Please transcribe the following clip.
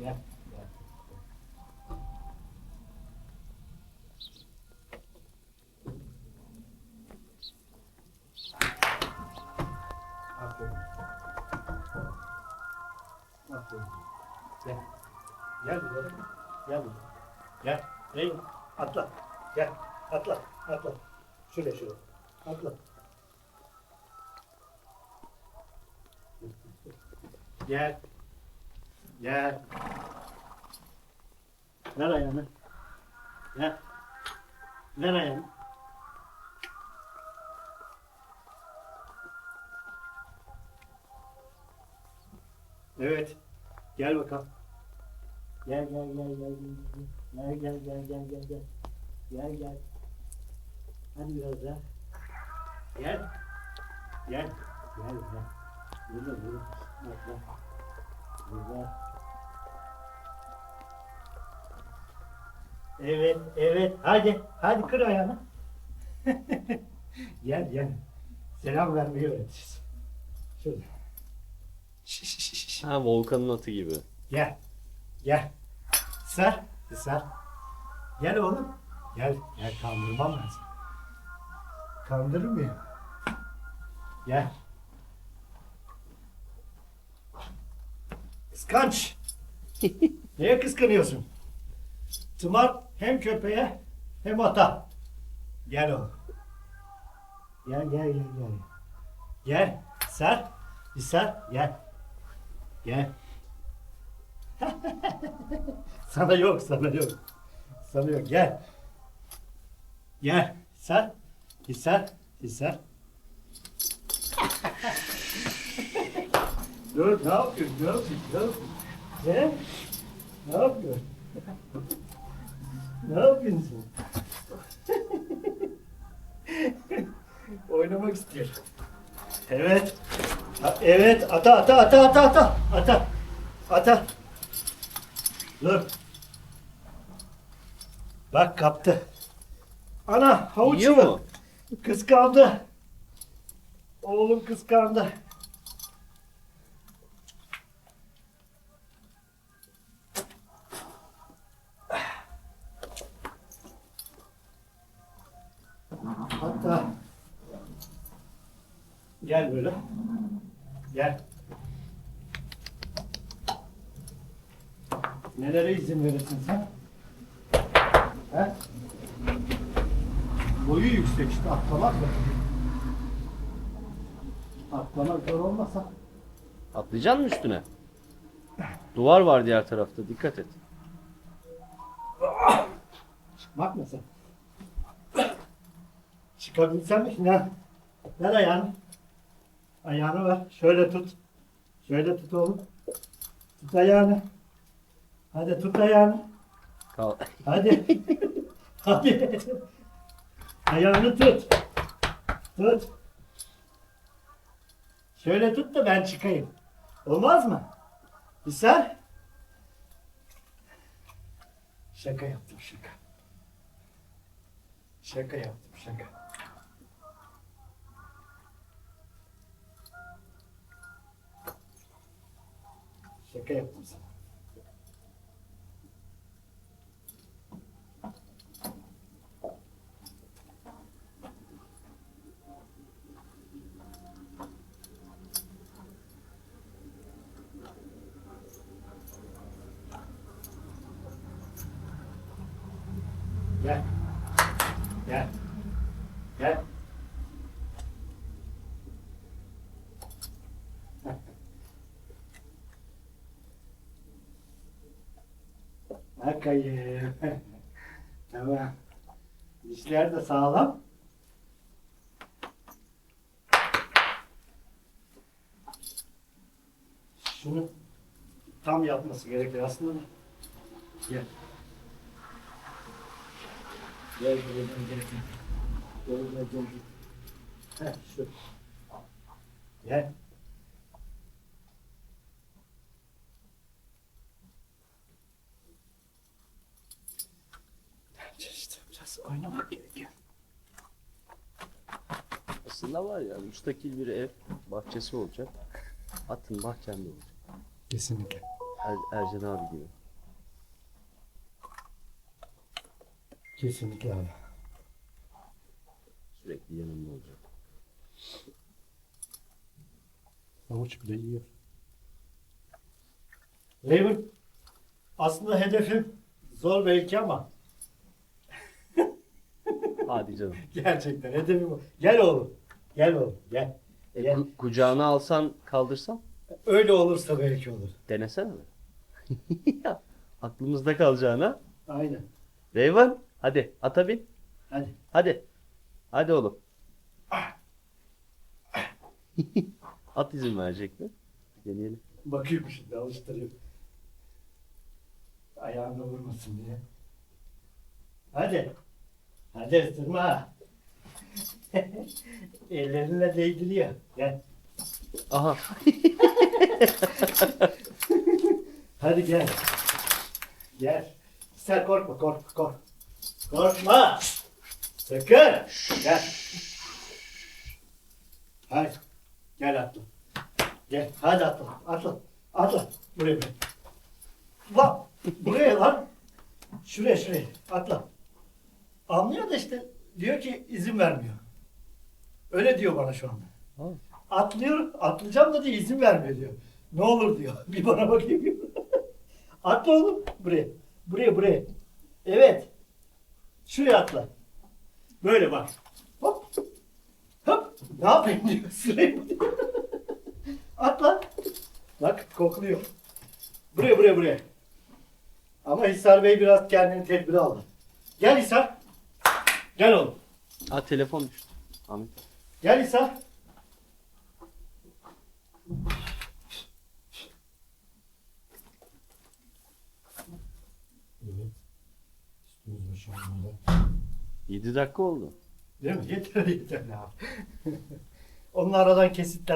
Gel. Gel. Aferin. Aferin. Gel. Gel buraya. Gel buraya. Gel. Değil mi? Atla. Gel. Atla. Atla. Şuraya şuraya. Atla. Gel. Gel. Ver ayağını. Gel. Ver ayağını. Evet. Gel bakalım. Gel gel gel gel gel gel gel gel gel gel gel gel hadi biraz daha gel gel gel gel burada burada bak burada evet evet hadi hadi kır ayağını gel gel selam vermeyi öğreteceğiz şurada. Ha Volkan'ın atı gibi. Gel. Gel. Sar. Sar. Gel oğlum. Gel. Gel kandırmam ben seni. Kandırır mıyım? Gel. Kıskanç. Neye kıskanıyorsun? Tımar hem köpeğe hem ata. Gel oğlum. Gel gel gel gel. Gel. Sar. Bir sar. Gel. Gel. Sana yok, sana yok. Sana yok. Gel. Gel. Sen. Hisar. Hisar. Dur, ne yapıyorsun? Ne yapıyorsun? Ne yapıyorsun? Ne? Ne yapıyorsun? Ne yapıyorsun? Oynamak istiyor. Evet. Ha, Evet. Ata, ata, ata, ata, ata. Ata. Ata. Dur. Bak kaptı. Ana havuç Yiyor mu? Kıskandı. Oğlum kıskandı. Gel böyle. Gel. Nelere izin verirsin sen? He? Boyu yüksek işte atlamak da. Atlamak zor olmasa. Atlayacaksın mı üstüne? Duvar var diğer tarafta dikkat et. Çıkmak mı sen? Çıkabilsem mi? Ne? Ver ayağını. Ayağını ver. Şöyle tut. Şöyle tut oğlum. Tut ayağını. Hadi tut ayağını. Kal Hadi. Hadi. Ayağını tut. Tut. Şöyle tut da ben çıkayım. Olmaz mı? Hisar. Şaka yaptım şaka. Şaka yaptım şaka. Şaka yaptım sana. Gel. Gel. Bakayım. tamam. Dişler de sağlam. Şunu tam yapması gerekiyor aslında. da. Gel. Gel buraya gel gel. Gel. gel. Heh şu. Gel. İşte biraz oynamak gerekiyor. Aslında var ya müstakil bir ev bahçesi olacak. Atın bahçende olacak. Kesinlikle. Er- Ercan abi gibi. Kesinlikle abi. Sürekli yanımda olacak. Havuç bile yiyor. Raven, aslında hedefim zor belki ama Hadi canım. gerçekten hedefim o. Gel oğlum, gel oğlum, gel. E, Gel. ku- kucağına alsan kaldırsan Öyle olursa belki olur. denesene mi? Ya, Aklımızda kalacağına. Aynen. Reyvan hadi ata bin. Hadi. Hadi. Hadi oğlum. At izin verecek mi? Deneyelim. Bakıyorum şimdi alıştırıyorum. Ayağına vurmasın diye. Hadi. Hadi ısırma. Ellerinle değdiriyor. Gel. Aha. Hadi gel. Gel. Sen korkma, korkma, korkma. Korkma. Sakın. Gel. Hadi. Gel atla. Gel. Hadi atla. Atla. Atla. Buraya buraya. Lan. Buraya lan. Şuraya şuraya. Atla. Anlıyor da işte. Diyor ki izin vermiyor. Öyle diyor bana şu anda. Ha. Atlıyor, atlayacağım da diyor izin vermiyor diyor. Ne olur diyor. Bir bana bakayım. diyor. atla oğlum. Buraya. Buraya buraya. Evet. Şuraya atla. Böyle bak. Hop. Hop. Ne yapayım diyor. Sırayı mı diyor. atla. Bak kokluyor. Buraya buraya buraya. Ama Hisar Bey biraz kendini tedbir aldı. Gel Hisar. Gel oğlum. Ha telefon düştü. Ahmet. Gel İsa. Evet. Üstümüz başımız böyle. 7 dakika oldu. Değil mi? Yeter yeter abi. Onun aradan kesitler